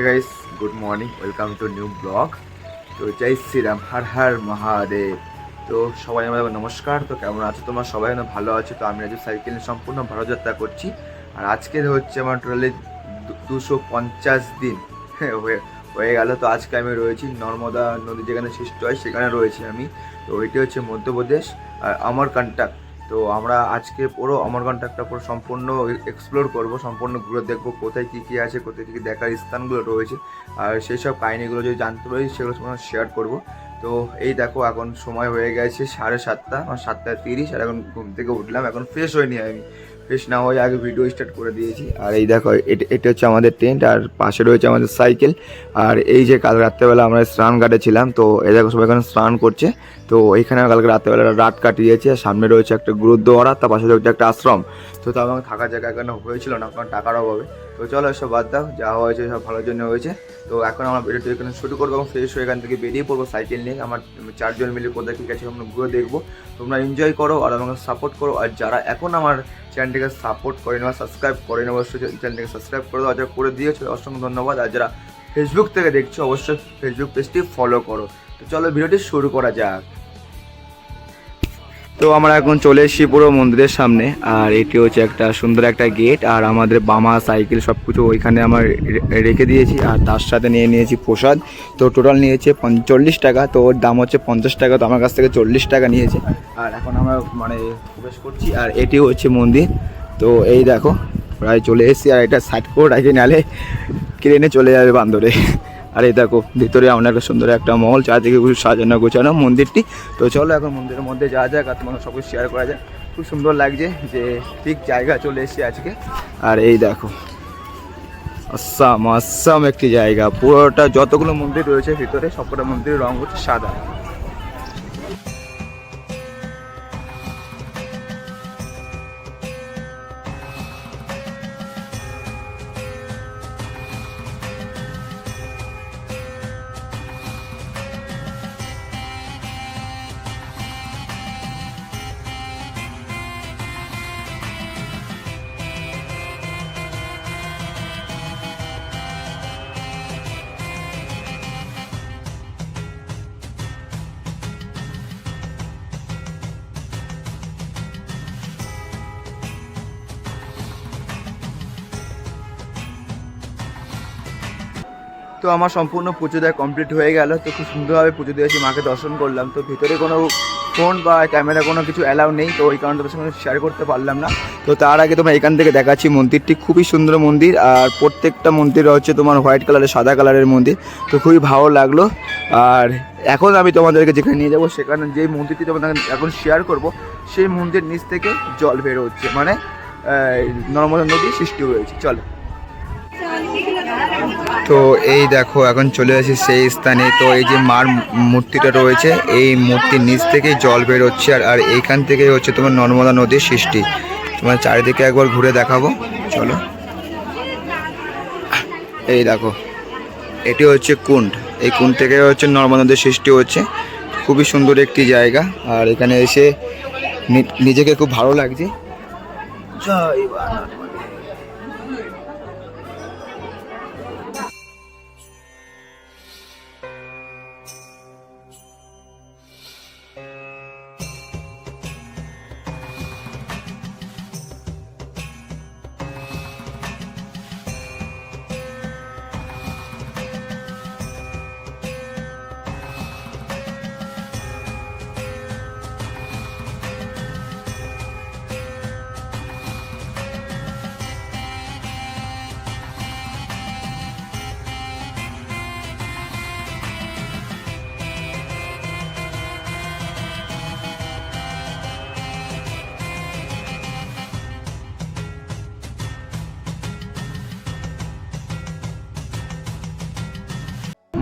Guys good morning welcome to new blog তো জয় শ্রীরাম, হর হর মহাদেব। তো সবাই আমাদের নমস্কার। তো কেমন আছো তোমার? সবাই যেন ভালো আছো। তো আমি আজ সাইকেল সম্পূর্ণ ভারত যাত্রা করছি। আর আজকে হচ্ছে আমার টোটালি দুশো পঞ্চাশ দিন। হয়ে হয়ে গেল। তো আজকে আমি রয়েছি নর্মদা নদী যেখানে সৃষ্টি হয়, সেখানে রয়েছি আমি। তো ওইটি হচ্ছে মধ্যপ্রদেশ। আর আমার অমরকন্টক তো আমরা আজকে পুরো অমরকন্টকটা পুরো সম্পূর্ণ এক্সপ্লোর করব, সম্পূর্ণ ঘুরে দেখব কোথায় কী কী আছে, কোথায় কী কী দেখার স্থানগুলো রয়েছে। আর সেই সব কাহিনিগুলো যদি জানতে পারি, সেগুলো তোমার শেয়ার করব। তো এই দেখো, এখন সময় হয়ে গেছে সাড়ে সাতটা আমার সাতটা তিরিশ, আর এখন ঘুম থেকে উঠলাম, এখন ফ্রেশ হয়নি আমি ফ্রেশ না হয়ে আগে ভিডিও স্টার্ট করে দিয়েছি। আর এই দেখো, এটা হচ্ছে আমাদের টেন্ট আর পাশে রয়েছে আমাদের সাইকেল আর এই যে কাল রাত্রেবেলা আমরা স্নান ঘাটে ছিলাম, তো এই দেখো সবাই এখানে স্নান করছে। তো এইখানে কালকে রাত্রেবেলা রাত কাটিয়েছে, আর সামনে রয়েছে একটা গুরুদ্বারা, তার পাশে রয়েছে একটা আশ্রম। তো তো আমাকে থাকার জায়গা এখানে হয়েছিল না, কারণ টাকার অভাবে। তো চলো এসব বাদ দাও, যা হয়েছে সব ভালোর জন্য হয়েছে। তো এখন আমরা ভিডিওটি এখানে শুরু করব এবং ফ্রেশ হয়ে এখান থেকে বেরিয়ে পড়ব সাইকেল নিয়ে। আমার চারজন মিলে কোথায় ঠিক আছে আমরা ঘুরে দেখব। তোমরা এনজয় করো আর আমাকে সাপোর্ট করো। আর যারা এখন আমার চ্যানেলটিকে সাপোর্ট করেন বা সাবস্ক্রাইব করে করেন অবশ্যই চ্যানেলটিকে সাবস্ক্রাইব করে দাও। যারা করে দিয়েছ, অসংখ্য ধন্যবাদ। আর যারা ফেসবুক থেকে দেখছ, অবশ্যই ফেসবুক পেজটি ফলো করো। তো চলো ভিডিওটি শুরু করা যাক। তো আমরা এখন চলে এসেছি পুরো মন্দিরের সামনে, আর এটি হচ্ছে একটা সুন্দর একটা গেট, আর আমাদের বামা সাইকেল সব কিছু ওইখানে আমার রেখে দিয়েছি, আর তার সাথে নিয়ে নিয়েছি প্রসাদ। তো টোটাল নিয়েছে পঞ্চল্লিশ টাকা, তো ওর দাম হচ্ছে পঞ্চাশ টাকা, তো আমার কাছ থেকে চল্লিশ টাকা নিয়েছে। আর এখন আমরা মানে প্রবেশ করছি, আর এটি হচ্ছে মন্দির। তো এই দেখো, প্রায় চলে এসেছি, আর এটা সাইড করে রাখি নালে ক্রেনে চলে যাবে বান্দরে। আর এই দেখো, ভিতরে অনেক সুন্দর একটা মহল, চারদিকে খুব সাজানো গোছানো মন্দিরটি। তো চলো এখন মন্দিরের মধ্যে যাওয়া যাক, আর তোমাকে সব কিছু শেয়ার করা যায় খুব সুন্দর লাগছে যে ঠিক জায়গা চলে এসেছি আজকে। আর এই দেখো, আসাম আসাম একটি জায়গা। পুরোটা যতগুলো মন্দির রয়েছে ভিতরে, সবকটা মন্দিরের রঙ হচ্ছে সাদা। তো আমার সম্পূর্ণ পুজো দেওয়া কমপ্লিট হয়ে গেল। তো খুব সুন্দরভাবে পুজো দিয়েছি, মাকে দর্শন করলাম। তো ভিতরে কোনো ফোন বা ক্যামেরা কোনো কিছু অ্যালাউ নেই, তো ওই কারণে তোমার সঙ্গে শেয়ার করতে পারলাম না। তো তার আগে তোমার এখান থেকে দেখাচ্ছি মন্দিরটি, খুবই সুন্দর মন্দির। আর প্রত্যেকটা মন্দির হচ্ছে তোমার হোয়াইট কালারের সাদা কালারের মন্দির। তো খুবই ভালো লাগল। আর এখন আমি তোমাদেরকে যেখানে নিয়ে যাব, সেখানে যে মন্দিরটি তোমাদের এখন শেয়ার করব, সেই মন্দির নিচ থেকে জল বের হচ্ছে মানে নর্মদা নদী সৃষ্টি হয়েছে। চলো। তো এই দেখো, এখন চলে আসি সেই স্থানে। তো এই যে মার মূর্তিটা রয়েছে, এই মূর্তির নিচ থেকেই জল বেরোচ্ছে আর আর এইখান থেকেই হচ্ছে তোমার নর্মদা নদীর সৃষ্টি। তোমার চারিদিকে একবার ঘুরে দেখাবো, চলো। এই দেখো, এটি হচ্ছে কুণ্ড। এই কুণ্ড থেকে হচ্ছে নর্মদা নদীর সৃষ্টি হচ্ছে। খুবই সুন্দর একটি জায়গা। আর এখানে এসে নিজেকে খুব ভালো লাগছে। জয়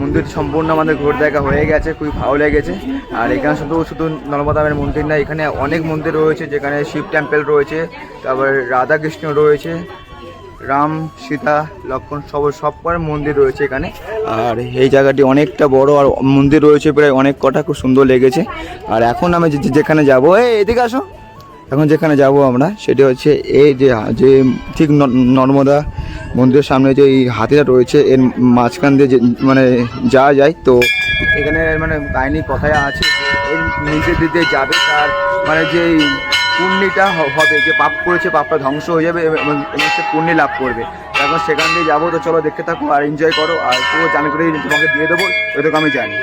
মন্দির সম্পূর্ণ আমাদের ঘুরে দেখা হয়ে গেছে, খুবই ভালো লেগেছে। আর এখানে শুধু শুধু নর্মদামের মন্দির না, এখানে অনেক মন্দির রয়েছে, যেখানে শিব টেম্পল রয়েছে, তারপর রাধাকৃষ্ণ রয়েছে, রাম, সীতা লক্ষণ সব সব মন্দির রয়েছে এখানে। আর এই জায়গাটি অনেকটা বড়, আর মন্দির রয়েছে প্রায় অনেক কটা, খুব সুন্দর লেগেছে। আর এখন আমি যেখানে যাব, এই এদিকে আসো। এখন যেখানে যাব আমরা, সেটি হচ্ছে এই যে যে ঠিক নর্মদা মন্দিরের সামনে যে এই হাতিটা রয়েছে, এর মাঝখান দিয়ে মানে যাওয়া যায়, তো এখানে মানে কাহিনী কথায় আছে এর নিচে দিতে যাবে তার মানে যে পুণ্যিটা হবে, যে পাপ করেছে, পাপটা ধ্বংস হয়ে যাবে এবং সে পুণ্যি লাভ করবে। এখন সেখান দিয়ে যাব, তো চলো দেখতে থাকো আর এনজয় করো, আর পুরো জানি করে তোমাকে দিয়ে দেবো, ওইটুকু আমি জানি।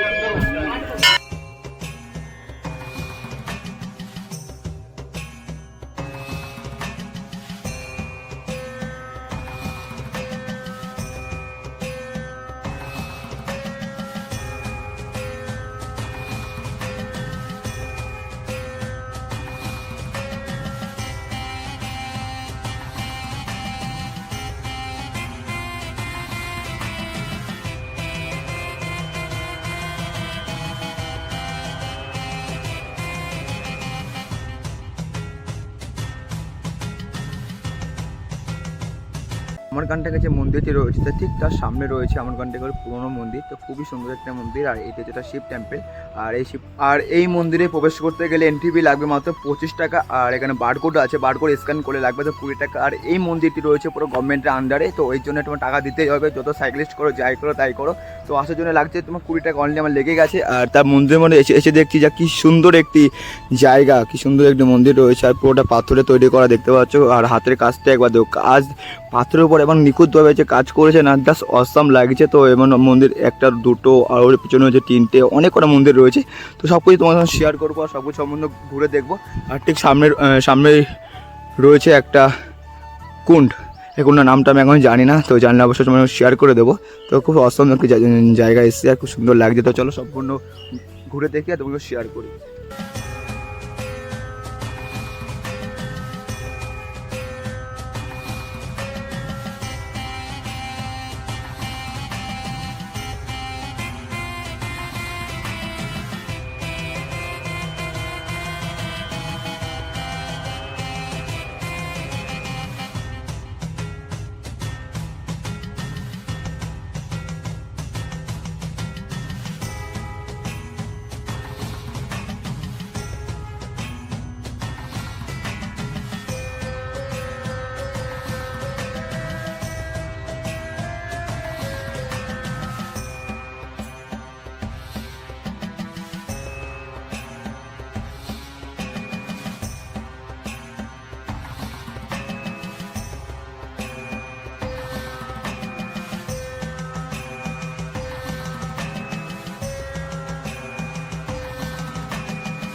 আমরকান্টাকে কাছে মন্দিরটি রয়েছে তার ঠিক তার সামনে রয়েছে আমরকান্টাকের পুরনো মন্দির, তো খুবই সুন্দর একটা মন্দির, আর এটা যেটা শিব টেম্পল আর এই শিব আর এই মন্দিরে প্রবেশ করতে গেলে এন্ট্রি ফি লাগবে মাত্র পঁচিশ টাকা, আর এখানে বারকোড আছে বারকোড স্ক্যান করে লাগবে তো কুড়ি টাকা। আর এই মন্দিরটি রয়েছে পুরো গভর্নমেন্টের আন্ডারে তো ওই জন্য তোমার টাকা দিতেই হবে, যত সাইক্লিস্ট করো, যাই করো, তাই করো। তো আসার জন্য লাগছে তোমার কুড়ি টাকা অনলি আমার লেগে গেছে, আর তার মন্দিরের মধ্যে এসে এসে দেখছি যা কি সুন্দর একটি জায়গা, কি সুন্দর একটি মন্দির রয়েছে, আর পুরোটা পাথরে তৈরি করা দেখতে পাচ্ছ, আর হাতের কাজটা একবার দেখো, কাজ পাথরের উপর এবং নিখুঁতভাবে যে কাজ করেছে না জাস্ট অসাম লাগছে। তো এমন মন্দির একটা দুটো, আর ওর পিছনে হচ্ছে তিনটে, অনেক কটা মন্দির রয়েছে। তো সব কিছু তোমার সঙ্গে শেয়ার করব আর সব কিছু সম্বন্ধে ঘুরে দেখব। আর ঠিক সামনের সামনে রয়েছে একটা কুণ্ড। এই কুণ্ডের নামটা আমি এখন জানি না, তো জানলে অবশ্যই তোমার শেয়ার করে দেবো। তো খুব অসম একটি জায়গা- জায়গায় এসেছে আর খুব সুন্দর লাগছে। তো চলো সম্পূর্ণ ঘুরে দেখি আর তোমাকে শেয়ার করি।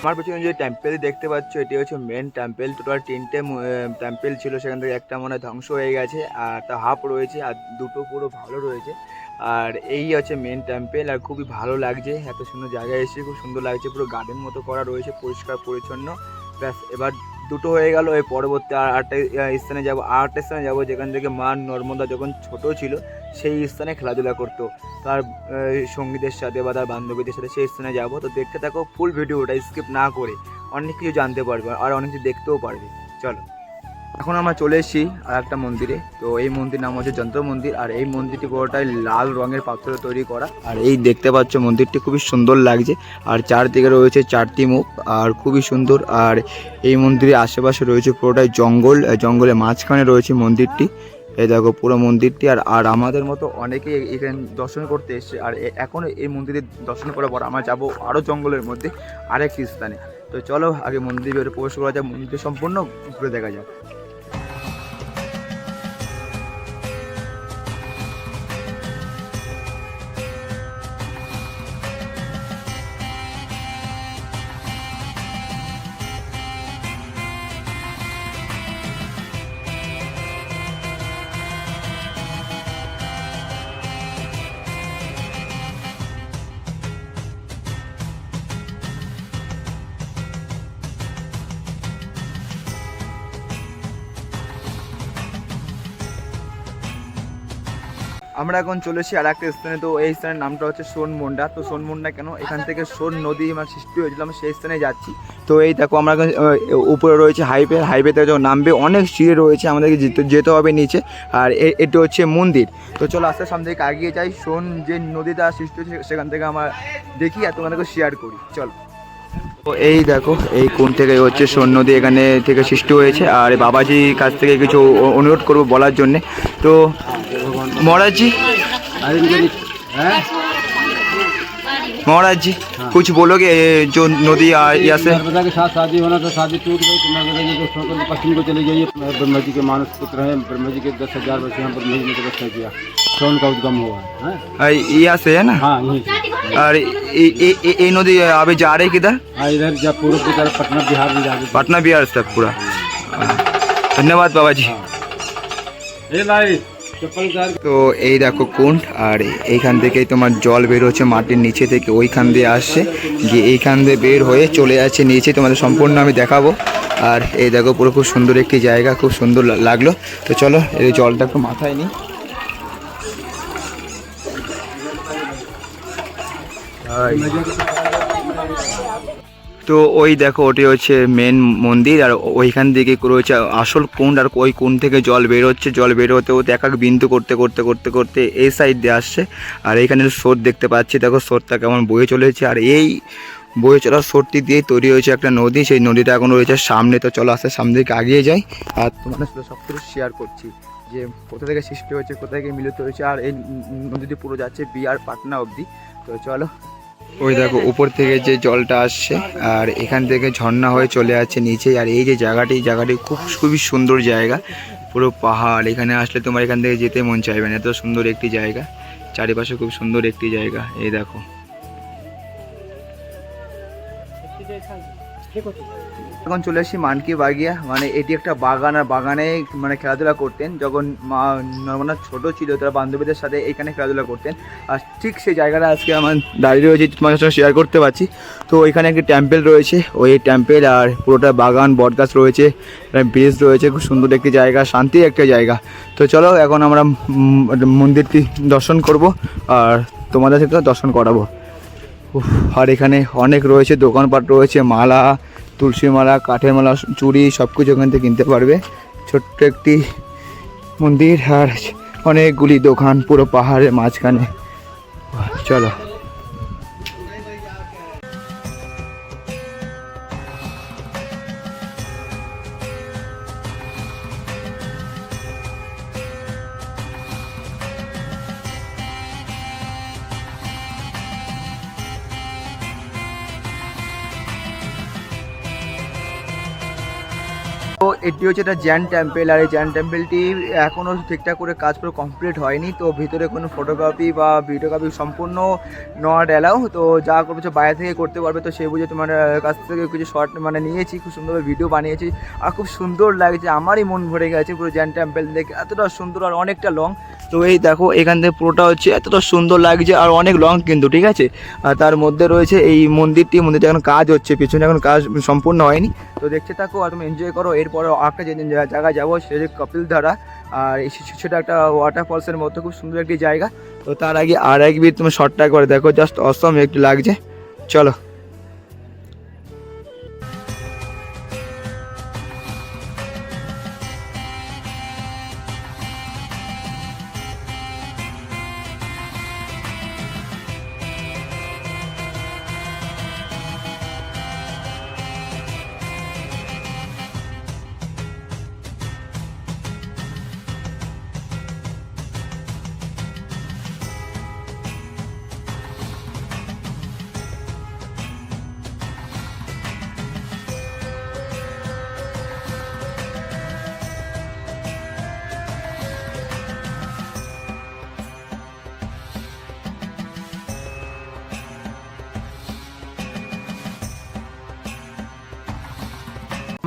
আমার পেছনে যে টেম্পেল দেখতে পাচ্ছ, এটি হচ্ছে মেন টেম্পেল টোটাল তিনটে টেম্পেল ছিল সেখান থেকে একটা মনে ধ্বংস হয়ে গেছে, আর তা হাফ রয়েছে, আর দুটো পুরো ভালো রয়েছে। আর এই হচ্ছে মেন টেম্পেল আর খুবই ভালো লাগছে, এত সুন্দর জায়গায় এসে খুব সুন্দর লাগছে, পুরো গার্ডেন মতো করা রয়েছে, পরিষ্কার, পরিচ্ছন্ন। ব্যাস, এবার দুটো হয়ে গেল এই পরবর্তী আর আটটা স্থানে যাব আটটা স্থানে যাব যেখান থেকে মা নর্মদা যখন ছোট ছিল, সেই স্থানে খেলাধুলা করতো। তার সঙ্গীদের সাথে বা তার বান্ধবীদের সাথে সেই স্থানে যাব। তো দেখতে থাকো ফুল ভিডিওটা স্কিপ না করে, অনেক কিছু জানতে পারবে, আর অনেক কিছু দেখতেও পারবে। চলো। এখন আমরা চলে এসেছি আর একটা মন্দিরে। তো এই মন্দির নাম হচ্ছে যন্ত্র মন্দির। আর এই মন্দিরটি পুরোটাই লাল রঙের পাথরে তৈরি করা। আর এই দেখতে পাচ্ছ মন্দিরটি খুবই সুন্দর লাগছে। আর চারদিকে রয়েছে চারটি মুখ, আর খুবই সুন্দর। আর এই মন্দিরের আশেপাশে রয়েছে পুরোটাই জঙ্গল জঙ্গলের মাঝখানে রয়েছে মন্দিরটি। এই দেখো পুরো মন্দিরটি, আর আর আমাদের মতো অনেকেই এখানে দর্শন করতে এসছে। আর এখন এই মন্দিরে দর্শন করার পর আমরা যাব আরও জঙ্গলের মধ্যে, আরেকটি স্থানে। তো চলো আগে মন্দিরে প্রবেশ করা যাক মন্দির সম্পূর্ণ ঘুরে দেখা যাক। আমরা এখন চলেছি আর একটা স্থানে। তো এই স্থানের নামটা হচ্ছে সোনমুন্ডা তো সোনমুন্ডা কেন? এখান থেকে সোন নদী আমার সৃষ্টি হয়েছিল আমি সেই স্থানে যাচ্ছি। তো এই দেখো, আমরা উপরে রয়েছে হাইওয়ে। হাইওয়েতে যখন নামবে, অনেক সিঁড়ি রয়েছে আমাদেরকে যেতে হবে নিচে। আর এটি হচ্ছে মন্দির। তো চলো আস্তে সামনে থেকে এগিয়ে যাই। সোন যে নদীটা সৃষ্টি হয়েছে, সেখান থেকে আমরা দেখি আর তোমাদেরকে শেয়ার করি। চলো। তো এই দেখো এই কোন থেকে হচ্ছে সোন নদী এখানে থেকে সৃষ্টি হয়েছে আর বাবাজির কাছ থেকে কিছু অ- অনুরোধ করবো বলার জন্যে তো মহারাজজি महाराज जी कुछ बोलोगे ये जो नदी आ- यहाँ से नर्मदा के साथ शादी होना तो शादी टूट गई तो नर्मदा जी को छोड़कर के पश्चिम को चली जाइए ब्रह्मा जी के मानस पुत्र हैं ब्रह्मा जी के दस हजार वर्ष यहाँ ब्रह्मा जी ने तपस्या किया सोन का उद्गम हुआ है आ, यहाँ से है ना हाँ यहीं से और ये- ये ये- ये नदी अभी जा रही किधर हाँ इधर जब पूर्व की तरफ पटना बिहार में जाके पटना बिहार तक पूरा धन्यवाद बाबा जी ए लाई चप्पल उतार তো এই দেখো কুণ্ড আর এইখান থেকেই তোমার জল বের হচ্ছে মাটির নিচে থেকে ওইখান দিয়ে আসছে গিয়ে এইখান দিয়ে বের হয়ে চলে যাচ্ছে নিচে তোমাদের সম্পূর্ণ আমি দেখাবো আর এই দেখো পুরো খুব সুন্দর একটি জায়গা খুব সুন্দর লা- লাগলো তো চলো এই জলটা একটু মাথায় নিই তো ওই দেখো, ওটি হচ্ছে মেন মন্দির, আর ওইখান থেকে রয়েছে আসল কুণ্ড, আর ওই কুণ্ড থেকে জল বের হচ্ছে। জল বের হতে হতে এক এক বিন্দু করতে করতে করতে করতে এই সাইড দিয়ে আসছে। আর এইখানে স্রোত দেখতে পাচ্ছি, দেখো স্রোতটা কেমন বয়ে চলেছে। আর এই বয়ে চলা স্রোতটি দিয়েই তৈরি হয়েছে একটা নদী। সেই নদীটা এখন রয়েছে সামনে। তো চলো আস্তে সামনে দিকে আগিয়ে যাই। আর তোমাদের সাথে সব কিছু শেয়ার করছি, যে কোথা থেকে সৃষ্টি হয়েছে কোথা থেকে মিলিত হয়েছে। আর এই নদীটি পুরো যাচ্ছে বিহার পাটনা অবধি। তো চলো ওই দেখো, উপর থেকে যে জলটা আসছে, আর এখান থেকে ঝর্ণা হয়ে চলে যাচ্ছে নিচে আর এই যে জায়গাটি জায়গাটি খুব, খুবই সুন্দর জায়গা। পুরো পাহাড়, এখানে আসলে তোমার এখান থেকে যেতে মন চাইবে না। এত সুন্দর একটি জায়গা। চারিপাশে খুব সুন্দর একটি জায়গা, এই দেখো। এখন চলে আসি মানকি বাগিয়া। মানে এটি একটা বাগান, আর বাগানে মানে খেলাধুলা করতেন। যখন মা নর্মদা ছোট ছিল, তারা বান্ধবীদের সাথে এখানে খেলাধুলা করতেন। আর ঠিক সেই জায়গাটা আজকে আমার দাঁড়িয়ে রয়েছে তোমার সঙ্গে শেয়ার করতে পারছি। তো এখানে একটি টেম্পেল রয়েছে। ওই টেম্পেল আর পুরোটা বাগান, বটগাছ রয়েছে ব্রিজ রয়েছে, খুব সুন্দর একটি জায়গা শান্তি একটা জায়গা। তো চলো, এখন আমরা মন্দিরটি দর্শন করব, আর তোমাদের সাথে দর্শন করাবো। আর এখানে অনেক রয়েছে, দোকানপাট রয়েছে, মালা, তুলসী মালা, কাঠের মালা, চুড়ি সব কিছু ওখান থেকে কিনতে পারবে। ছোট্ট একটি মন্দির আর অনেকগুলি দোকান পুরো পাহাড়ের মাঝখানে। চলো। এটি হচ্ছে একটা জ্যান টেম্পেল, আর এই জ্যান টেম্পেলটি এখনও ঠিকঠাক করে কাজ পুরো কমপ্লিট হয়নি, তো ভিতরে কোনো ফটোগ্রাফি বা ভিডিওগ্রাফি সম্পূর্ণ নট অ্যালাউ তো যা করছ বাইরে থেকে করতে পারবে, তো সেই বুঝে তোমার কাছ থেকে কিছু শর্ট মানে নিয়েছি, খুব সুন্দরভাবে ভিডিও বানিয়েছি, আর খুব সুন্দর লাগছে, আমারই মন ভরে গেছে পুরো জ্যান টেম্পেল দেখে, এতটা সুন্দর আর অনেকটা লং তো এই দেখো এখান থেকে পুরোটা হচ্ছে এতটা সুন্দর লাগছে, আর অনেক লং কিন্তু, ঠিক আছে? আর তার মধ্যে রয়েছে এই মন্দিরটি, মন্দিরটা এখন কাজ হচ্ছে, পিছনে এখন কাজ সম্পূর্ণ হয়নি তো দেখতে থাকো আর তুমি এনজয় করো। এরপরে আরেকটা যে জায়গায় যাব সেটা কপিল ধারা আর সেটা একটা ওয়াটার ফলসের মতো খুব সুন্দর একটি জায়গা। তো তার আগে আর একবার তুমি শর্টটা করে দেখো জাস্ট অসম একটু লাগছে। চলো।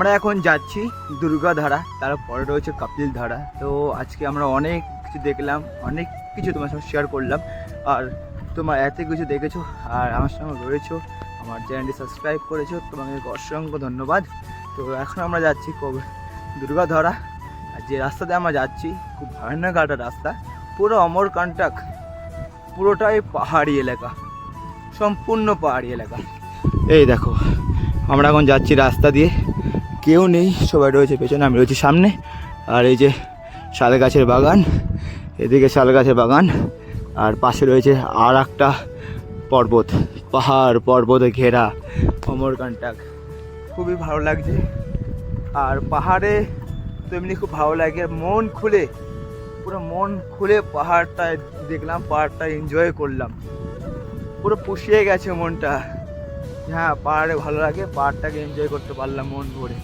আমরা এখন যাচ্ছি দুর্গাধারা তারপরে রয়েছে কাপিল ধারা। তো আজকে আমরা অনেক কিছু দেখলাম, অনেক কিছু তোমার সঙ্গে শেয়ার করলাম। আর তোমার এত কিছু দেখেছ আর আমার সঙ্গে রয়েছো, আমার চ্যানেলটি সাবস্ক্রাইব করেছ, তোমাকে অসংখ্য ধন্যবাদ। তো এখন আমরা যাচ্ছি কবে দুর্গাধরা আর যে রাস্তাতে আমরা যাচ্ছি, খুব ভয়ানক একটা রাস্তা। পুরো অমরকান্টাক পুরোটাই পাহাড়ি এলাকা, সম্পূর্ণ পাহাড়ি এলাকা। এই দেখো, আমরা এখন যাচ্ছি রাস্তা দিয়ে। কেউ নেই, সবাই রয়েছে পেছনে, আমি রয়েছি সামনে। আর এই যে শাল গাছের বাগান, এদিকে শাল গাছের বাগান, আর পাশে রয়েছে আর একটা পর্বত, পাহাড় পর্বতে ঘেরা অমরকান্টাক খুবই ভালো লাগছে। আর পাহাড়ে তো এমনি খুব ভালো লাগে, মন খুলে, পুরো মন খুলে পাহাড়টা দেখলাম পাহাড়টা এনজয় করলাম। পুরো পুষিয়ে গেছে মনটা। হ্যাঁ পাহাড়ে ভালো লাগে, পাহাড়টাকে এনজয় করতে পারলাম মন ভরে।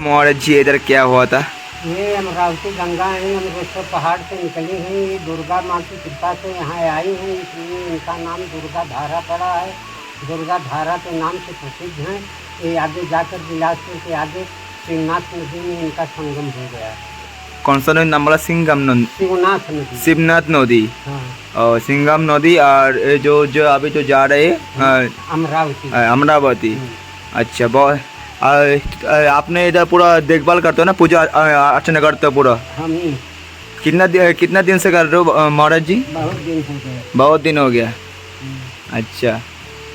महाराज जी इधर क्या हुआ था? ये अमरावती गंगा है अमृतसर पहाड़ से निकली हैं ये दुर्गा माँ की कृपा से यहाँ आई हैं इसलिए इनका नाम दुर्गा धारा पड़ा है। दुर्गा धारा के नाम से प्रसिद्ध हैं। ये आगे जाकर बिलासपुर के आगे शिवनाथ नदी में इनका संगम हो गया। है कौन सा नदी? नाम सिंगम नदी। शिवनाथ नदी। शिवनाथ नदी। हाँ। और सिंगम नदी और ये जो जो अभी जो जा रहे हैं अमरावती। अमरावती। हम्म। अच्छा बहुत आपने इधर पूरा देखभाल करते हो ना पूजा अर्चना करते हो पूरा? हाँ कितना दि, कितना दिन से कर रहे हो महाराज जी? बहुत दिन हो गया। हम्म। अच्छा।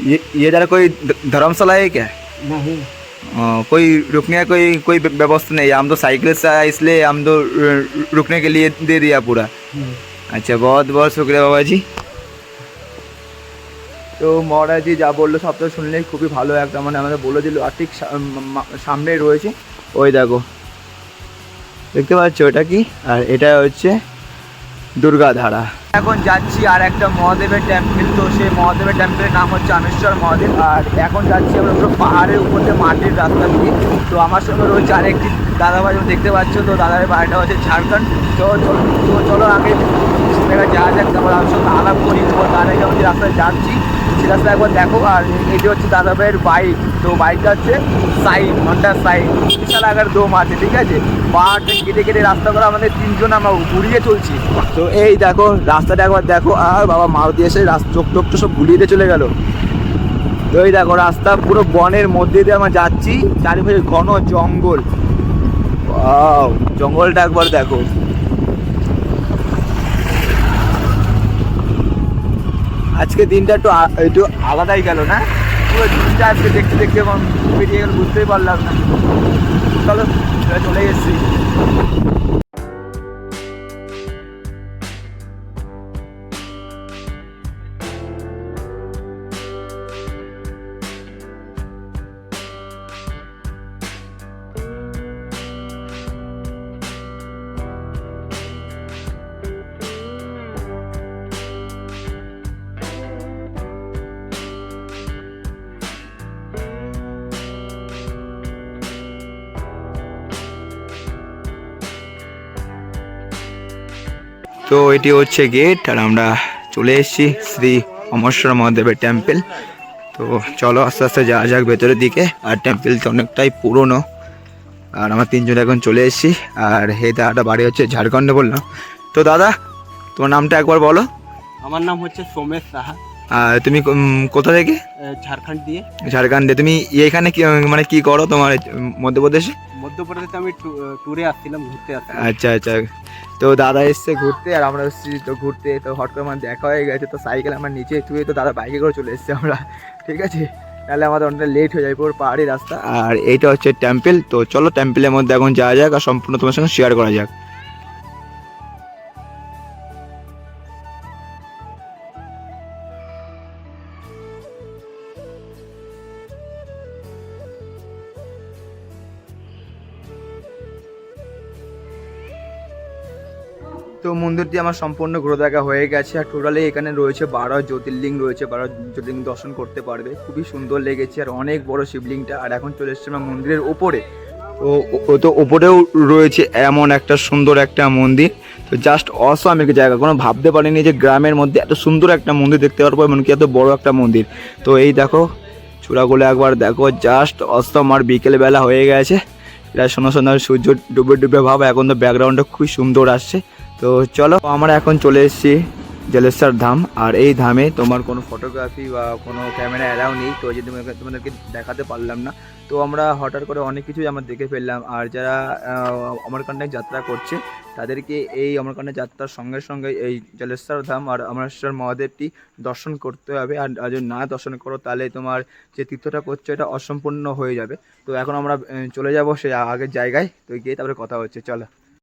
ये ये जरा कोई धर्मशाला है क्या? नहीं। आ, कोई रुकने का कोई कोई व्यवस्था नहीं है? हम तो साइकिल से आया इसलिए हम तो रुकने के लिए दे दिया पूरा। हम्म। अच्छा बहुत बहुत शुक्रिया बाबा जी। তো মহারাজি যা বলল সব তো শুনলেই খুবই ভালো একটা মানে আমাদের বলে দিল, আর ঠিক সামনেই রয়েছে। ওই দেখো, দেখতে পাচ্ছ ওটা কি? আর এটা হচ্ছে দুর্গাধারা। এখন যাচ্ছি আর একটা মহাদেবের টেম্পল তো সেই মহাদেবের টেম্পলের নাম হচ্ছে আমেশ্বর মহাদেব। আর এখন যাচ্ছি আমরা পুরো পাহাড়ের উপর দিয়ে মাটির রাস্তা দিয়ে। তো আমার সঙ্গে রয়েছে আরেকটি দাদাভাই দেখতে পাচ্ছ তো দাদার বাড়িটা হচ্ছে ঝাড়খণ্ড। তো চলো চলো আগে যাওয়া যাক। তারপর আমার সঙ্গে আলাপ করি তার আগে আমি রাস্তায় যাচ্ছি সে রাস্তায় একবার দেখো, আর এটি হচ্ছে দাদা ভাইয়ের বাইক তো বাইকটা হচ্ছে সাইড হন্ডা সাইড বিশাল আকার দোম আছে, ঠিক আছে? পাহাড়টা কেটে কেটে রাস্তা করে আমাদের তিনজন আমরা ঘুরিয়ে চলছি। তো এই দেখো, রাস্তাটা একবার দেখো। আর বাবা, মারুতি এসে চোখ টোক তো সব ঘুরিয়ে চলে গেল। তো এই দেখো, রাস্তা পুরো বনের মধ্যে দিয়ে আমরা যাচ্ছি। চারিপাশে ঘন জঙ্গল। জঙ্গলটা একবার দেখো। আজকে দিনটা একটু একটু আলাদাই গেল, না? পুরো দিনটা আজকে দেখতে দেখতে পেরিয়ে গেল, বুঝতেই পারলাম না। চলো চলে এসেছি। এটি হচ্ছে গেট আর আমরা চলে এসেছি শ্রী অমরেশ্বর মহাদেবের টেম্পল তো চলো আস্তে আস্তে যাওয়া যাক ভেতরের দিকে। আর টেম্পেল তো অনেকটাই পুরনো। আর আমার তিনজন এখন চলে এসেছি। আর হে দাদাটা বাড়ি হচ্ছে ঝাড়খণ্ডে বললাম তো দাদা তোমার নামটা একবার বলো। আমার নাম হচ্ছে সোমেশ সাহা। আর তুমি কোথা থেকে? ঝাড়খণ্ড দিয়ে। ঝাড়খণ্ডে। তুমি এখানে কি মানে কি করো তোমার মধ্যপ্রদেশে? মধ্যপ্রদেশে আমি ট্যুরে আসছিলাম ঘুরতে আসছিলাম। আচ্ছা আচ্ছা। তো দাদা এসছে ঘুরতে আর আমরা এসেছি তো ঘুরতে, তো হট করে আমার দেখা হয়ে গেছে, তো সাইকেল আমার নিচে তুই তো দাদা বাইকে করে চলে এসেছি আমরা। ঠিক আছে? তাহলে আমাদের অনেকটা লেট হয়ে যায় পুরো পাহাড়ি রাস্তা। আর এইটা হচ্ছে টেম্পেল তো চলো টেম্পেলের মধ্যে এখন যাওয়া যাক আর সম্পূর্ণ তোমার সঙ্গে শেয়ার করা যাক। মন্দিরটি আমার সম্পূর্ণ ঘুরে দেখা হয়ে গেছে আর টোটালি এখানে রয়েছে বারো জ্যোতির্লিঙ্গ রয়েছে, বারো জ্যোতির্লিঙ্গ দর্শন করতে পারবে। খুবই সুন্দর লেগেছে আর অনেক বড় শিবলিঙ্গটা আর এখন চলে এসছে আমরা মন্দিরের ওপরে। ও- তো ওপরেও রয়েছে এমন একটা সুন্দর একটা মন্দির। তো জাস্ট অসম একটা জায়গা। কোনো ভাবতে পারিনি যে গ্রামের মধ্যে এত সুন্দর একটা মন্দির দেখতে পারব এমনকি এত বড় একটা মন্দির। তো এই দেখো, চূড়াগুলো একবার দেখো জাস্ট অস্তম আর বিকেলবেলা হয়ে গেছে। এটা সোনা সোনার সূর্য ডুবে ডুবে ভাব, এখন তো ব্যাকগ্রাউন্ডটা খুবই সুন্দর আসছে। তো চলো, আমরা এখন চলে এসেছি জলেশ্বর ধাম, আর এই ধামে তোমার কোনো ফটোগ্রাফি বা কোনো ক্যামেরা অ্যালাউ নেই, তো যদি তোমাদেরকে দেখাতে পারলাম না। তো আমরা হঠাৎ করে অনেক কিছুই আমরা দেখে ফেললাম, আর যারা অমরকান্ডায় যাত্রা করছে, তাদেরকে এই অমরকান্ডা যাত্রার সঙ্গে সঙ্গে এই জলেশ্বর ধাম আর অমরেশ্বর মহাদেবটি দর্শন করতে হবে, আর আর যদি না দর্শন করো, তাহলে তোমার যে তীর্থটা করছ, এটা অসম্পূর্ণ হয়ে যাবে। তো এখন আমরা চলে যাব সেই আগের জায়গায়, তো গিয়ে তারপরে কথা হচ্ছে, চলো।